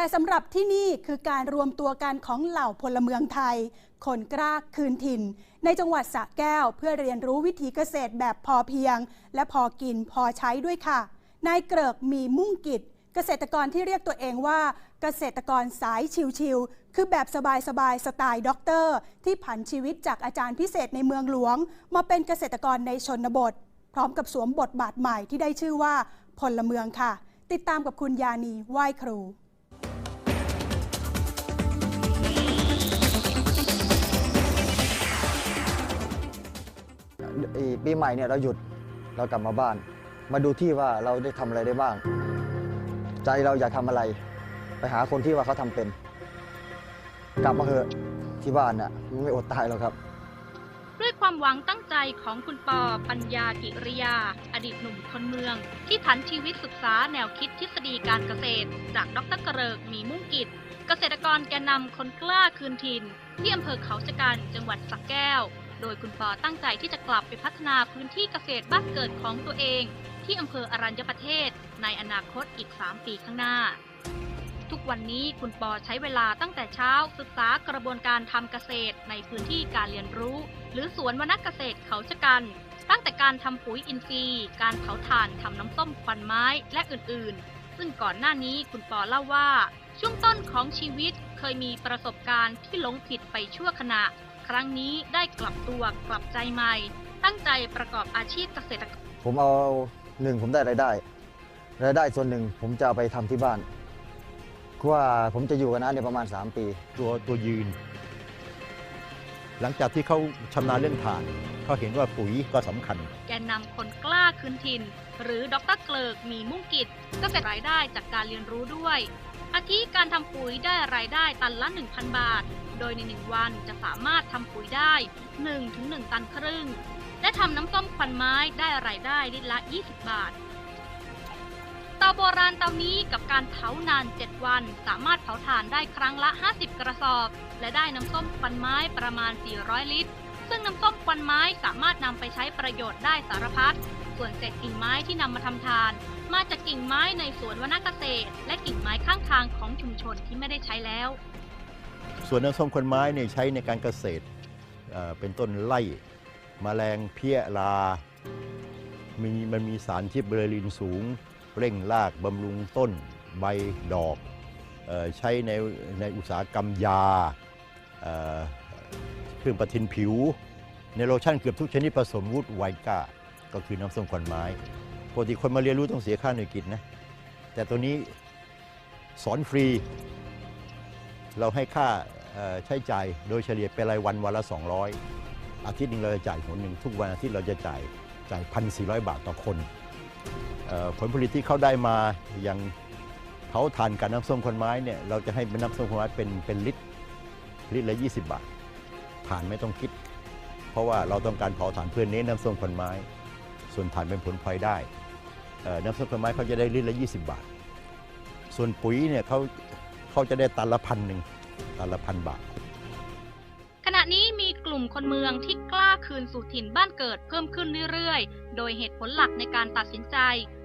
แต่สำหรับที่นี่คือการรวมตัวกันของเหล่าพลเมืองไทย คนกล้าคืนถิ่น ในจังหวัดสระแก้วเพื่อเรียนรู้วิถีเกษตรแบบพอเพียง และพอกินพอใช้ด้วยค่ะ นายเกริกมีมุ่งกิจ เกษตรกรที่เรียกตัวเองว่า เกษตรกรสายชิวๆคือแบบสบายๆสไตล์ด็อกเตอร์ ที่ผันชีวิตจากอาจารย์พิเศษในเมืองหลวง มาเป็นเกษตรกรในชนบท พร้อมกับสวมบทบาทใหม่ที่ได้ชื่อว่าพลเมืองค่ะ ติดตามกับคุณยานีไหว้ครู ปีใหม่เนี่ยเราหยุดเรากลับมาบ้าน มาดูที่ว่าเราได้ทำอะไรได้บ้าง ใจเราอยากทำอะไร ไปหาคนที่ว่าเขาทำเป็น กลับมาเถอะที่บ้านน่ะไม่อดตายหรอกครับด้วยความหวังตั้งใจของคุณปอปัญญากิริยา อดีตหนุ่มคนเมือง ที่ผันชีวิตศึกษาแนวคิดทฤษฎีการเกษตร จากดรกระเริกมีมุ่งกิจ เกษตรกรแกนนำคนกล้าคืนถิ่นที่อำเภอเขาชะกันจังหวัดสระแก้ว โดยคุณปอตั้งใจที่จะกลับไปพัฒนาพื้นที่เกษตรบ้านเกิดของตัวเอง ที่อำเภออรัญญประเทศ ในอนาคตอีก 3 ปีข้างหน้า ทุกวันนี้คุณปอใช้เวลาตั้งแต่เช้าศึกษากระบวนการทำเกษตรในพื้นที่การเรียนรู้ หรือสวนวรรณเกษตรเขาชะกัน ตั้งแต่การทำปุ๋ยอินทรีย์ การเผาถ่านทำน้ำส้มควันไม้และอื่นๆ ซึ่งก่อนหน้านี้คุณปอเล่าว่า ช่วงต้นของชีวิตเคยมีประสบการณ์ที่หลงผิดไปชั่วขณะ ครั้งนี้ได้กลับตัวกลับใจใหม่ ตั้งใจประกอบอาชีพเกษตรกรผมเอาหนึ่งผมได้รายได้รายได้ส่วนหนึ่งผมจะเอาไปทำที่บ้านเพราะว่าผมจะอยู่กับน้าเนี่ยประมาณ 3 ปี ตัวตัวยืน หลังจากที่เขาชำนาญเรื่องถ่านเขาเห็นว่าปุ๋ยก็สำคัญ แกนนำคนกล้าคืนถิ่น หรือดรเกลิกมีมุ่งกิจก็เป็นรายได้จากการเรียนรู้ด้วย อาทิการทำปุ๋ยได้รายได้ตันละ 1,000 บาท โดยใน 1 วันจะสามารถทำปุ๋ยได้ 1-1 ตันครึ่ง และทำน้ำส้มควันไม้ได้รายได้ลิตรละ 20 บาทเตาโบราณเตานี้กับการเผานาน 7 วัน สามารถเผาถ่านได้ครั้งละ 50 กระสอบ และได้น้ำส้มควันไม้ประมาณ 400 ลิตร ซึ่งน้ำส้มควันไม้สามารถนำไปใช้ประโยชน์ได้สารพัด ส่วนเศษกิ่งไม้ที่นำมาทำทาน มาจากกิ่งไม้ในสวนวนาเกษตร และกิ่งไม้ข้างทางของชุมชนที่ไม่ได้ใช้แล้ว ส่วนน้ำส้มควันไม้เนี่ยใช้ในการเกษตรเป็นต้นไล่มแมลงเพี้ยรามีมันมีสารที่เบอร์ลินสูง เร่งรากบำรุงต้นใบดอกออใช้ในในอุตสาหกรรมยาเเครื่องประทินผิว ในโลชั่นเกือบทุกชนิดผสมวูดไวก้า ก็คือน้ำส้มควันไม้ปกติคนมาเรียนรู้ต้องเสียค่าหน่วยกิจนะ แต่ตัวนี้สอนฟรี เราให้ค่าใช้จ่ายโดยเฉลี่ยเป็นรายวันวันละ 200 อาทิตย์หนึ่งเราจะจ่ายหนหนึ่งทุกวันอาทิตย์เราจะจ่ายจ่ายพันสี่บาทต่อคนออผลผลิตที่เขาได้มาอย่างเผาถ่านกับน้ำส้มคนไม้เนี่ยเราจะให้เป็นน้ำส้มคนไม้เป็นเป็นลิตรลิตรละ 20 บาทถ่านไม่ต้องคิด เพราะว่าเราต้องการเผาถ่านเพื่อเน้นน้ำส้มคนไม้ ส่วนถ่านเป็นผลพลอยได้น้ำส้มคนไม้เขาจะได้ลิตรละ 20 บาท ส่วนปุ๋ยเนี่ยเขา เขาจะได้ตันละพันหนึ่งตันละพันบาท ขณะนี้มีกลุ่มคนเมืองที่กล้าคืนสู่ถิ่นบ้านเกิดเพิ่มขึ้นเรื่อยๆ โดยเหตุผลหลักในการตัดสินใจ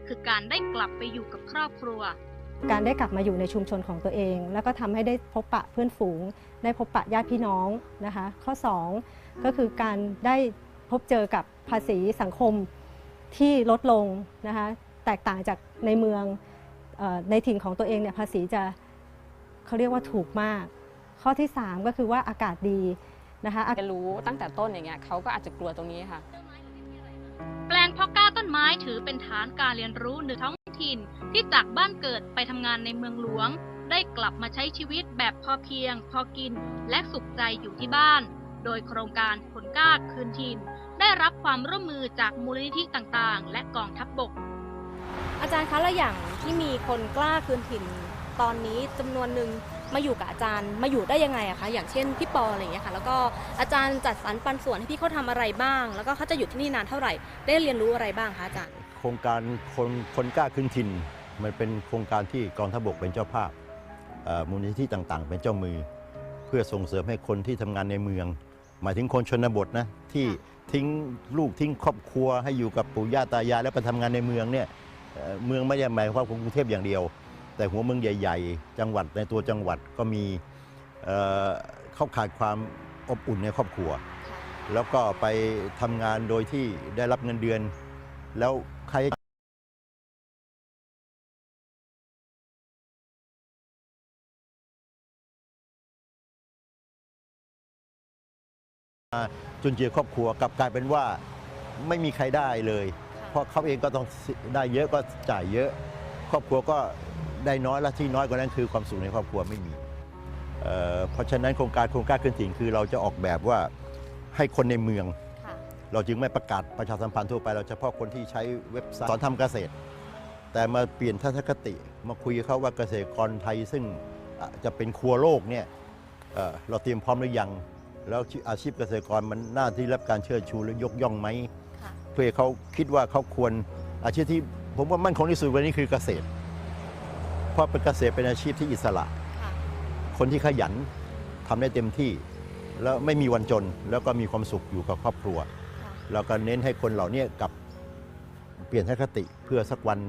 คือการได้กลับไปอยู่กับครอบครัว การได้กลับมาอยู่ในชุมชนของตัวเอง แล้วก็ทำให้ได้พบปะเพื่อนฝูง ได้พบปะญาติพี่น้องนะคะ ข้อ 2 ก็คือการได้พบเจอกับภาษีสังคมที่ลดลงนะคะแตกต่างจากในเมืองเออในถิ่นของตัวเองเนี่ยภาษีจะ เขาเรียกว่าถูกมาก ข้อที่ 3 ก็คือว่าอากาศดีนะคะเรียนรู้ตั้งแต่ต้นอย่างเงี้ยเขาก็อาจจะกลัวตรงนี้ค่ะ แปลงเพาะกล้าต้นไม้ถือเป็นฐานการเรียนรู้ในท้องถิ่นที่จากบ้านเกิดไปทำงานในเมืองหลวง ได้กลับมาใช้ชีวิตแบบพอเพียง พอกิน และสุขใจอยู่ที่บ้าน โดยโครงการผลกล้าคืนถิ่น ได้รับความร่วมมือจากมูลนิธิต่างๆ และกองทัพบบก อาจารย์คะแล้วอย่างที่มีคนกล้าคืนถิ่น ตอนนี้จำนวนหนึ่งมาอยู่กับอาจารย์มาอยู่ได้ยังไงอะคะอย่างเช่นพี่ปออะไรอย่างเงี้ยค่ะแล้วก็อาจารย์จัดสรรปันส่วนให้พี่เขาทำอะไรบ้าง แล้วก็เขาจะอยู่ที่นี่นานเท่าไหร่ ได้เรียนรู้อะไรบ้างคะอาจารย์ โครงการคนคนกล้าขึ้นถิ่น มันเป็นโครงการที่กองทัพบกเป็นเจ้าภาพเอ่อมูลนิธิต่างๆ เป็นเจ้ามือ เพื่อส่งเสริมให้คนที่ทำงานในเมือง หมายถึงคนชนบทนะที่ทิ้งลูกทิ้งครอบครัวให้อยู่กับปู่ย่าตายายแล้วไปทำงานในเมืองเนี่ยเอ่อเมืองไม่ได้หมายความว่ากรุงเทพอย่างเดียว แต่หัวเมืองใหญ่ ๆ จังหวัดในตัวจังหวัดก็มีเอ่อเขาขาดความอบอุ่นในครอบครัว แล้วก็ไปทำงานโดยที่ได้รับเงินเดือน แล้วใครจุนเจือครอบครัวกลับกลายเป็นว่าไม่มีใครได้เลย เพราะเขาเองก็ต้องได้เยอะก็จ่ายเยอะ ครอบครัวก็ ได้น้อยและที่น้อยกว่านั้นคือความสุขในครอบครัวไม่มีเอ่อเพราะฉะนั้นโครงการโครงการขึ้นถิ่นคือเราจะออกแบบว่าให้คนในเมือง ค่ะเราจึงไม่ประกาศประชาสัมพันธ์ทั่วไป เราเฉพาะคนที่ใช้เว็บไซต์สอนทำเกษตร แต่มาเปลี่ยนทัศนคติ มาคุยกับเขาว่าเกษตรกรไทยซึ่งอะจะเป็นครัวโลกเนี่ยเอ่อเราเตรียมพร้อมหรือยัง แล้วอาชีพเกษตรกรมันน่าที่รับการเชิดชูและยกย่องไหม ค่ะ เพื่อให้เขาคิดว่าเขาควรอาชีพที่ผมว่ามั่นคงที่สุดวันนี้คือเกษตร เพราะเป็นเกษตรเป็นอาชีพที่อิสระค่ะคนที่ขยันทำได้เต็มที่ แล้วไม่มีวันจนแล้วก็มีความสุขอยู่กับครอบครัวค่ะเราก็เน้นให้คนเหล่านี้กลับเปลี่ยนทัศนคติเพื่อสักวัน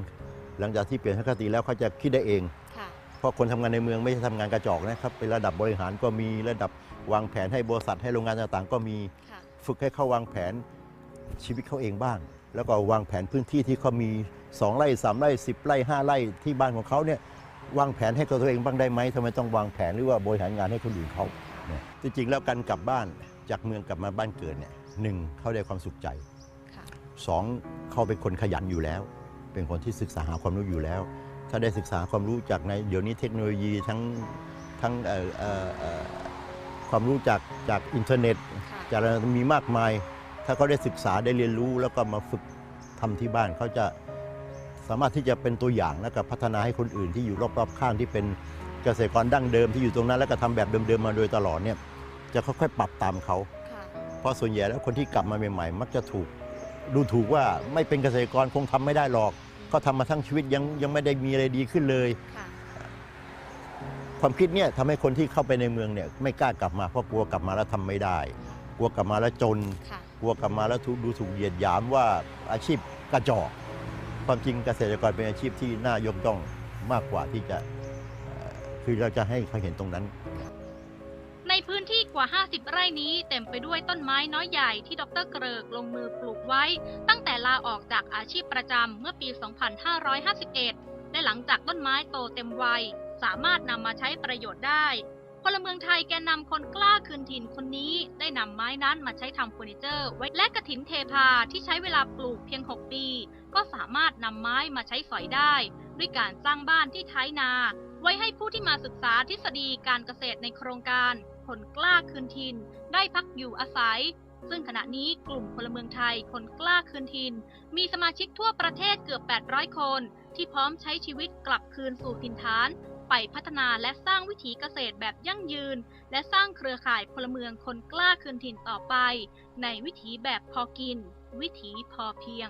หลังจากที่เปลี่ยนทัศนคติแล้วเขาจะคิดได้เองค่ะเพราะคนทำงานในเมืองไม่ใช่ทำงานกระจอกนะครับเป็นระดับบริหารก็มีระดับวางแผนให้บริษัทให้โรงงานต่างๆ ก็มีค่ะฝึกให้เขาวางแผนชีวิตเขาเองบ้าง แล้วก็วางแผนพื้นที่ที่เขามี 2 ไร่3ไร่10 ไร่ 5 ไร่ที่บ้านของเขาเนี่ย วางแผนให้กับตัวเองบ้างได้ไหมทำไมต้องวางแผนหรือว่าบริหารงานให้คนอื่นเขาเนี่ยจริงๆแล้วการกลับบ้านจากเมืองกลับมาบ้านเกิดเนี่ยหนึ่งเขาได้ความสุขใจค่ะสองเขาเป็นคนขยันอยู่แล้ว เป็นคนที่ศึกษาหาความรู้อยู่แล้ว ถ้าได้ศึกษาความรู้จากในเดี๋ยวนี้เทคโนโลยีทั้งทั้งเอ่อเอ่อเอ่อความรู้จากจากอินเทอร์เน็ตค่ะจากอะไรมีมากมาย ถ้าเขาได้ศึกษาได้เรียนรู้แล้วก็มาฝึกทำที่บ้านเขาจะ สามารถที่จะเป็นตัวอย่างแล้วก็พัฒนาให้คนอื่นที่อยู่รอบๆข้างที่เป็นเกษตรกรดั้งเดิมที่อยู่ตรงนั้น แล้วก็ทำแบบเดิมๆมาโดยตลอดเนี่ยจะค่อยๆปรับตามเขาค่ะเพราะส่วนใหญ่แล้วคนที่กลับมาใหม่ๆ มักจะถูกดูถูกว่าไม่เป็นเกษตรกรคงทำไม่ได้หรอกเขาทำมาทั้งชีวิตยังยังไม่ได้มีอะไรดีขึ้นเลยค่ะความคิดเนี่ยทำให้คนที่เข้าไปในเมืองเนี่ยไม่กล้ากลับมาเพราะกลัวกลับมาแล้วทำไม่ได้ กลัวกลับมาแล้วจนค่ะกลัวกลับมาแล้วถูกดูถูกเหยียดหยามว่าอาชีพกระจอก ความจริงเกษตรกรเป็นอาชีพที่น่ายกย่องมากกว่าที่จะคือเราจะให้เขาเห็นตรงนั้น ในพื้นที่กว่า 50 ไร่นี้เต็มไปด้วยต้นไม้น้อยใหญ่ที่ดรเกริกลงมือปลูกไว้ ตั้งแต่ลาออกจากอาชีพประจำเมื่อปี 2551 และหลังจากต้นไม้โตเต็มวัย สามารถนำมาใช้ประโยชน์ได้ ลเมืองไทยแกนนำคนกล้าคืนถิ่นคนนี้ ได้นำไม้นั้นมาใช้ทำเฟอร์นิเจอร์ไว้และกระถินเทพาที่ใช้เวลาปลูกเพียง 6 ปี ก็สามารถนำไม้มาใช้สอยได้ ด้วยการสร้างบ้านที่ท้ายนา ไว้ให้ผู้ที่มาศึกษาทฤษฎีการเกษตรในโครงการคนกล้าคืนถิ่นได้พักอยู่อาศัย ซึ่งขณะนี้กลุ่มพลเมืองไทยคนกล้าคืนถิ่นมีสมาชิกทั่วประเทศเกือบ 800 คน ที่พร้อมใช้ชีวิตกลับคืนสู่ถิ่นฐาน ไปพัฒนาและสร้างวิถีเกษตรแบบยั่งยืน และสร้างเครือข่ายพลเมืองคนกล้าคืนถิ่นต่อไป ในวิถีแบบพอกิน วิถีพอเพียง